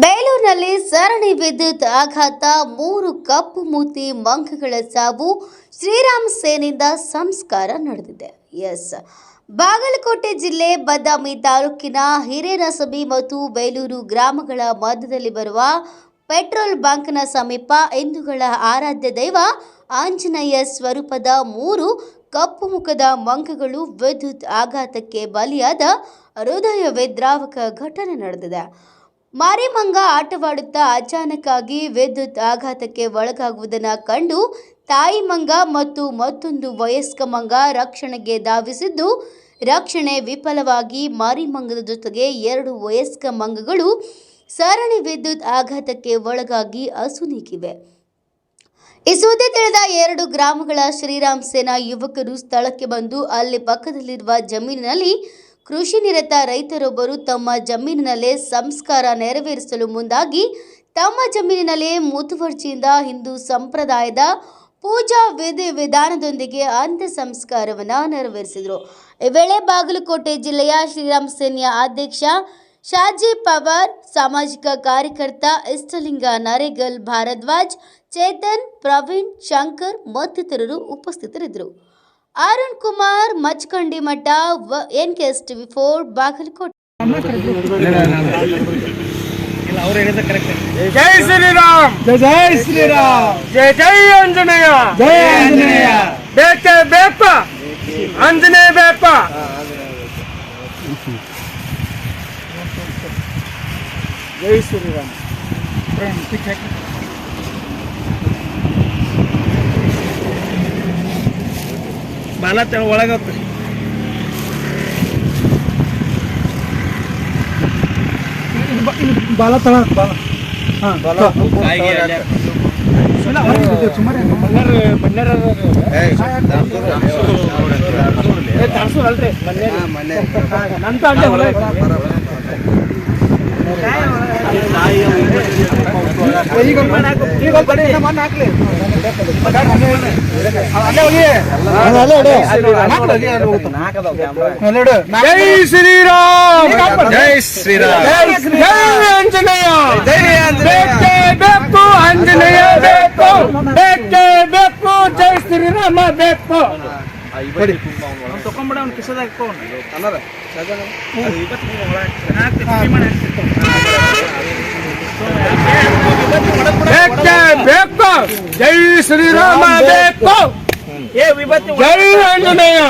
ಬೇಲೂರಿನಲ್ಲಿ ಸರಣಿ ವಿದ್ಯುತ್ ಆಘಾತ, ಮೂರು ಕಪ್ಪು ಮೂತಿ ಮಂಕಗಳ ಸಾವು, ಶ್ರೀರಾಮ್ ಸೇನಿಂದ ಸಂಸ್ಕಾರ ನಡೆದಿದೆ. ಎಸ್. ಬಾಗಲಕೋಟೆ ಜಿಲ್ಲೆ ಬದಾಮಿ ತಾಲೂಕಿನ ಹಿರೇನಸಬಿ ಮತ್ತು ಬೇಲೂರು ಗ್ರಾಮಗಳ ಮಧ್ಯದಲ್ಲಿ ಬರುವ ಪೆಟ್ರೋಲ್ ಬಂಕ್ನ ಸಮೀಪ ಹಿಂದೂಗಳ ಆರಾಧ್ಯ ದೈವ ಆಂಜನೇಯ ಸ್ವರೂಪದ ಮೂರು ಕಪ್ಪು ಮುಖದ ಮಂಕಗಳು ವಿದ್ಯುತ್ ಆಘಾತಕ್ಕೆ ಬಲಿಯಾದ ಹೃದಯ ವಿದ್ರಾವಕ ಘಟನೆ ನಡೆದಿದೆ. ಮಾರಿಮಂಗ ಆಟವಾಡುತ್ತಾ ಅಚಾನಕ್ಕಾಗಿ ವಿದ್ಯುತ್ ಆಘಾತಕ್ಕೆ ಒಳಗಾಗುವುದನ್ನು ಕಂಡು ತಾಯಿ ಮಂಗ ಮತ್ತು ಮತ್ತೊಂದು ವಯಸ್ಕ ಮಂಗ ರಕ್ಷಣೆಗೆ ಧಾವಿಸಿದ್ದು, ರಕ್ಷಣೆ ವಿಫಲವಾಗಿ ಮಾರಿಮಂಗದ ಜೊತೆಗೆ ಎರಡು ವಯಸ್ಕ ಮಂಗಗಳು ಸರಣಿ ವಿದ್ಯುತ್ ಆಘಾತಕ್ಕೆ ಒಳಗಾಗಿ ಅಸುನೀಗಿವೆ ಈ ಸುದ್ದಿ ತಿಳಿದ ಎರಡು ಗ್ರಾಮಗಳ ಶ್ರೀರಾಮ್ ಸೇನಾ ಯುವಕರು ಸ್ಥಳಕ್ಕೆ ಬಂದು ಅಲ್ಲಿ ಪಕ್ಕದಲ್ಲಿರುವ ಜಮೀನಿನಲ್ಲಿ ಕೃಷಿ ನಿರತ ರೈತರೊಬ್ಬರು ತಮ್ಮ ಜಮೀನಿನಲ್ಲೇ ಸಂಸ್ಕಾರ ನೆರವೇರಿಸಲು ಮುಂದಾಗಿ ತಮ್ಮ ಜಮೀನಿನಲ್ಲೇ ಮುತುವರ್ಜಿಯಿಂದ ಹಿಂದೂ ಸಂಪ್ರದಾಯದ ಪೂಜಾ ವಿಧಿ ವಿಧಾನದೊಂದಿಗೆ ಅಂತ್ಯ ಸಂಸ್ಕಾರವನ್ನು ನೆರವೇರಿಸಿದರು. ಈ ವೇಳೆ ಬಾಗಲಕೋಟೆ ಜಿಲ್ಲೆಯ ಶ್ರೀರಾಮ್ ಸೇನೆಯ ಅಧ್ಯಕ್ಷ ಶಾಜಿ ಪವಾರ್, ಸಾಮಾಜಿಕ ಕಾರ್ಯಕರ್ತ ಇಷ್ಟಲಿಂಗ ನರೇಗಲ್ ಭಾರದ್ವಾಜ್, ಚೇತನ್, ಪ್ರವೀಣ್, ಶಂಕರ್ ಮತ್ತಿತರರು ಉಪಸ್ಥಿತರಿದ್ದರು. ಅರುಣ್ ಕುಮಾರ್ ಮಚ್ಕಂಡಿ ಮಠ N K S TV four Bagalkot. ಇಲ್ಲ ಅವ್ರು ಹೇಳಿದ ಕರೆಕ್ಟ್ ಜೈ ಶ್ರೀರಾಮ್! ಜೈ ಜೈ ಶ್ರೀರಾಮ್! ಜೈ ಜೈ ಆಂಜನೇಯ! ಜೈ ಆಂಜನೇಯ! ಬೇಕೇ ಬೇಪ! ಆಂಜನೇಯ ಬೇಪ! ಜೈ ಶ್ರೀರಾಮ್. ಬಾಲ ತ- ಒಳಗತ್ತೆ ಬಾಲ. ತಳ. ಬಾಲ. ಹಾಂ ಬಾಲ ನಂತ ಈಗ ಮಣ್ಣ್ ಹಾಕ್ಲಿ. ಜೈ ಶ್ರೀರಾಮ್. ಜೈ ಶ್ರೀರಾಮ್. ಜೈ ಜೈ ಆಂಜನೇಯ. ಬೇಕೇ ಬೇಕು ಆಂಜನೇಯ ಬೇಕು. ಬೇಕೇ ಬೇಕು ಜೈ ಶ್ರೀರಾಮ ಬೇಕು. ಅವ್ನ್ ತಕೊಂಡ್ಬಿಡ ಅವ್ನ ಕಿಸದಾಗ ಇಟ್ಕೊಂಡು. జై బేకో జై శ్రీరామ బేకో జై ఆంజనేయ